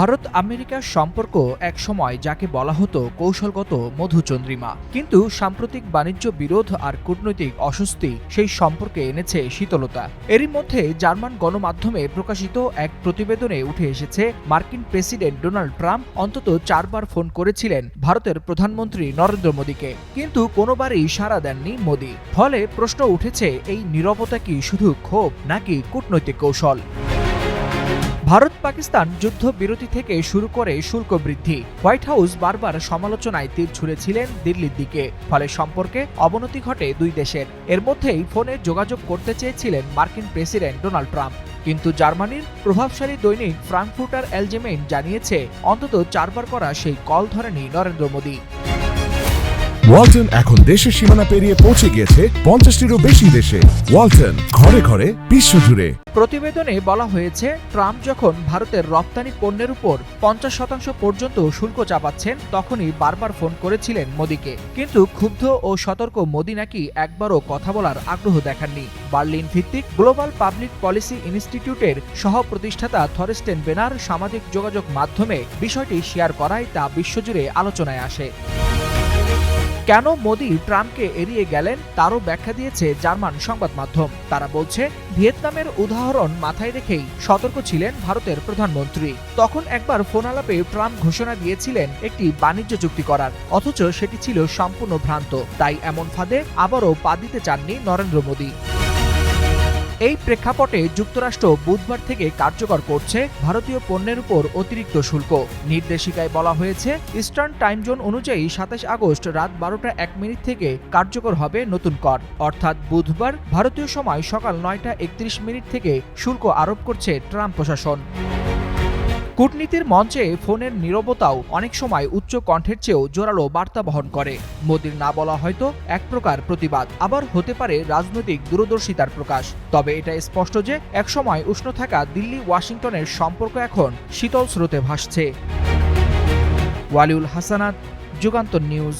ভারত আমেরিকার সম্পর্ক একসময় যাকে বলা হতো কৌশলগত মধুচন্দ্রিমা। কিন্তু সাম্প্রতিক বাণিজ্য বিরোধ আর কূটনৈতিক অস্বস্তি সেই সম্পর্কে এনেছে শীতলতা। এরই মধ্যে জার্মান গণমাধ্যমে প্রকাশিত এক প্রতিবেদনে উঠে এসেছে, মার্কিন প্রেসিডেন্ট ডোনাল্ড ট্রাম্প অন্তত চারবার ফোন করেছিলেন ভারতের প্রধানমন্ত্রী নরেন্দ্র মোদীকে। কিন্তু কোনোবারই সাড়া দেননি মোদী। ফলে প্রশ্ন উঠেছে, এই নীরবতা কি শুধু ক্ষোভ নাকি কূটনৈতিক কৌশল? ভারত পাকিস্তান যুদ্ধ বিরতি থেকে শুরু করে শুল্ক বৃদ্ধি। হোয়াইট হাউস বারবার সমালোচনায় তীর ছুঁড়েছিলেন দিল্লির দিকে, ফলে সম্পর্কে অবনতি ঘটে দুই দেশের। এর মধ্যেই ফোনে যোগাযোগ করতে চেয়েছিলেন মার্কিন প্রেসিডেন্ট ডোনাল্ড ট্রাম্প। কিন্তু জার্মানির প্রভাবশালী দৈনিক ফ্রাঙ্কফুটার অ্যালজেমেইন জানিয়েছে, অন্তত চারবার করা সেই কল ধরেনি নরেন্দ্র মোদী। ওয়ালটন এখন দেশের সীমানা পেরিয়ে পৌঁছে গিয়েছে পঞ্চাশটিরও বেশি দেশে। ওয়ালটন ঘরে ঘরে বিশ্বজুড়ে। প্রতিবেদনে বলা হয়েছে, ট্রাম্প যখন ভারতের রপ্তানি পণ্যের উপর পঞ্চাশ শতাংশ পর্যন্ত শুল্ক চাপাচ্ছেন, তখনই বারবার ফোন করেছিলেন মোদীকে। কিন্তু ক্ষুব্ধ ও সতর্ক মোদী নাকি একবারও কথা বলার আগ্রহ দেখাননি। বার্লিন ভিত্তিক গ্লোবাল পাবলিক পলিসি ইনস্টিটিউটের সহ প্রতিষ্ঠাতা থরেস্টেন বেনার সামাজিক যোগাযোগ মাধ্যমে বিষয়টি শেয়ার করায় তা বিশ্বজুড়ে আলোচনায় আসে। কেন মোদি ট্রাম্পকে এড়িয়ে গেলেন তারও ব্যাখ্যা দিয়েছে জার্মান সংবাদ মাধ্যম। তারা বলছে, ভিয়েতনামের উদাহরণ মাথায় রেখেই সতর্ক ছিলেন ভারতের প্রধানমন্ত্রী। তখন একবার ফোন আলাপে ট্রাম্প ঘোষণা দিয়েছিলেন একটি বাণিজ্য চুক্তি করার, অথচ সেটি ছিল সম্পূর্ণ ভ্রান্ত। তাই এমন ফাঁদে আবারও পা দিতে চাননি নরেন্দ্র মোদী। এই প্রেক্ষাপটে যুক্তরাষ্ট্র বুধবার থেকে কার্যকর করছে ভারতীয় পণ্যের উপর অতিরিক্ত শুল্ক। নির্দেশিকায় বলা হয়েছে, ইস্টার্ন টাইম জোন অনুযায়ী সাতাশ আগস্ট রাত বারোটা এক মিনিট থেকে কার্যকর হবে নতুন কর। অর্থাৎ বুধবার ভারতীয় সময় সকাল নয়টা একত্রিশ মিনিট থেকে শুল্ক আরোপ করছে ট্রাম্প প্রশাসন। কূটনীতির মঞ্চে ফোনের নীরবতাও অনেক সময় উচ্চ কণ্ঠের চেয়েও জোরালো বার্তা বহন করে। মোদির না বলা হয়তো এক প্রকার প্রতিবাদ, আবার হতে পারে রাজনৈতিক দূরদর্শিতার প্রকাশ। তবে এটা স্পষ্ট যে, একসময় উষ্ণ থাকা দিল্লি, ওয়াশিংটনের সম্পর্ক এখন শীতল স্রোতে ভাসছে। ওয়ালিউল হাসানাত, যুগান্তর নিউজ।